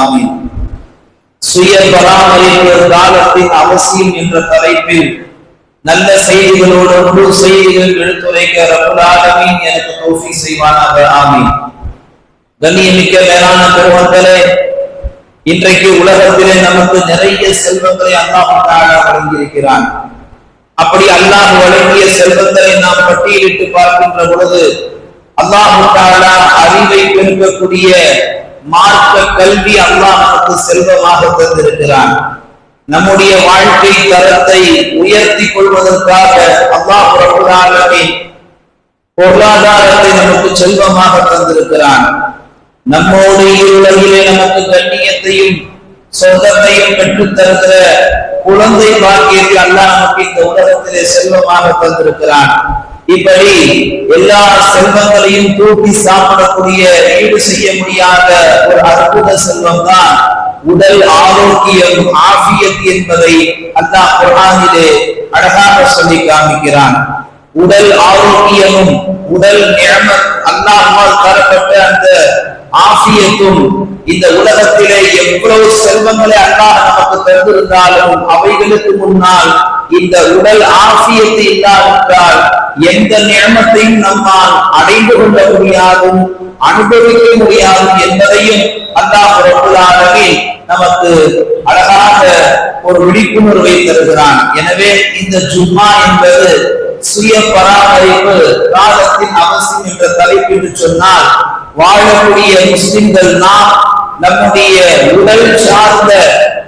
ஆமீன். சுய பராமரிப்பு காலத்தின் அவசியம் என்ற தலைப்பில் நல்ல செய்திகளோடு முழு செய்திகள் எடுத்துரைக்க ரப்பல் எனக்கு தௌஃபீக் செய்வானாக. ஆமீன். கண்ணியமிக்க மேலான பெருமக்களே இன்றைக்கு உலகத்திலே நமக்கு நிறைய செல்வங்களை அல்லாஹ் வழங்கியிருக்கிறான். அப்படி அல்லாஹ் வழங்கிய செல்வத்தை நாம் பட்டியலிட்டு பார்க்கின்ற பொழுது அல்லாஹு அறிவை பெருக்கக்கூடிய மார்க்க கல்வி அல்லாஹ் நமக்கு செல்வமாக தந்திருக்கிறான். நம்முடைய வாழ்க்கை தரத்தை உயர்த்தி கொள்வதற்காக அல்லாஹ் பொருளாதாரத்தை நமக்கு செல்வமாக தந்திருக்கிறான். நம்மோடு உலகிலே நமக்கு கண்ணியத்தையும் சொந்தத்தையும் பெற்றுத் தருகிற குழந்தை பாக்கியத்தை அல்லாஹ் நமக்கு இந்த உலகத்திலே செல்வமாக தந்திருக்கிறான். இப்படி எல்லா செல்வங்களையும் தூக்கி சாப்பிடக்கூடிய ஈடு செய்ய முடியாத ஒரு அற்புத செல்வம் தான் உடல் ஆரோக்கியம் ஆபியத் என்பதை அல்லாஹ் குர்ஆனிலே அழகாக சொல்லி காமிக்கிறான். உடல் ஆரோக்கியமும் உடல் நியமத் அல்லாஹால் தரப்பட்ட அந்த ஆசியத்தும் இந்த உலகத்திலே எவ்வளவு செல்வங்களை அல்லாஹ் நமக்கு தந்திருந்தாலும் அவைகளுக்கு முன்னால் இந்த உடல் ஆசியத்தை இல்லாவிட்டால் எந்த நியமத்தையும் நம்மால் அடைந்து கொள்ள முடியாதும் அனுபவிக்க முடியாது என்பதையும் அல்லாஹ் நமக்கு அழகாக ஒரு விழிப்புணர்வை தருகிறான். எனவே இந்த ஜும்மா என்பது சுய பராமரிப்பு காலத்தின் அவசியம் என்ற தலைப்பிட்டு சொன்னால் வாழக்கூடிய முஸ்லிம்கள் நாம் நம்முடைய உடல் சார்ந்த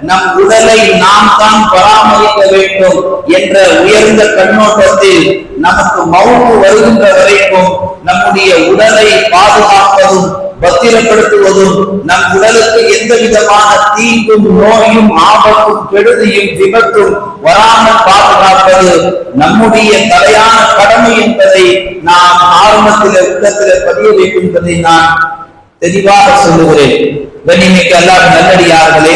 நம் உடலை நாம் தான் பராமரிக்க வேண்டும் என்ற உயர்ந்த கண்ணோட்டத்தில் நமக்கு மௌனம் வருகின்ற வரைக்கும் நம்முடைய உடலை பாதுகாப்பதும் பத்திரப்படுத்துவதும் நம் உடலுக்கு எந்த விதமான தீங்கும் நோயும் ஆபத்தும் கெடுதியும் விபத்தும் வராமல் பாதுகாப்பது நம்முடைய தலையான கடமை என்பதை நாம் ஆரம்பத்தில் உள்ளத்தில் பதிய வைக்கும் என்பதை நான் தெளிவாக சொல்லுகிறேன். கண்ணிமிக்க எல்லாரும் நல்லடியார்களே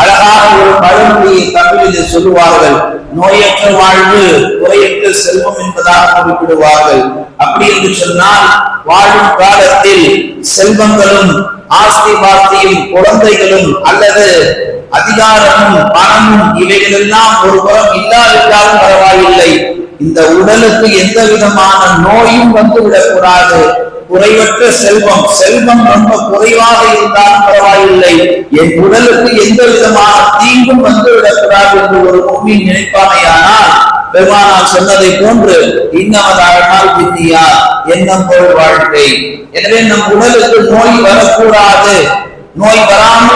அழகாக ஒரு பழமொழியை தமிழில் சொல்லுவார்கள். நோயற்ற வாழ்வு நோயற்ற செல்வம் என்பதாக குறிப்பிடுவார்கள். அப்படி என்று சொன்னால் வாழும் காலத்தில் செல்வங்களும் ஆஸ்தி பாஸ்தியும் குழந்தைகளும் அல்லது அதிகாரமும் பணமும் இவைகளெல்லாம் ஒரு புறம் இல்லாவிட்டாலும் பரவாயில்லை. இந்த உடலுக்கு எந்த விதமான நோயும் வந்து கூடாது குறைவற்ற செல்வம். செல்வம் ரொம்ப குறைவாக இருந்தாலும் பரவாயில்லை. என் உடலுக்கு எந்த விதமான தீங்கும் வந்து விடக்கூடாது என்று ஒரு உண்மை நினைப்பானையானால் பெருமானால் சொன்னதை போன்று இன்னமதானால் வித்தியா எண்ணம் போல் வாழ்க்கை. எனவே நம் உடலுக்கு நோய் வரக்கூடாது. நோய் வராமல்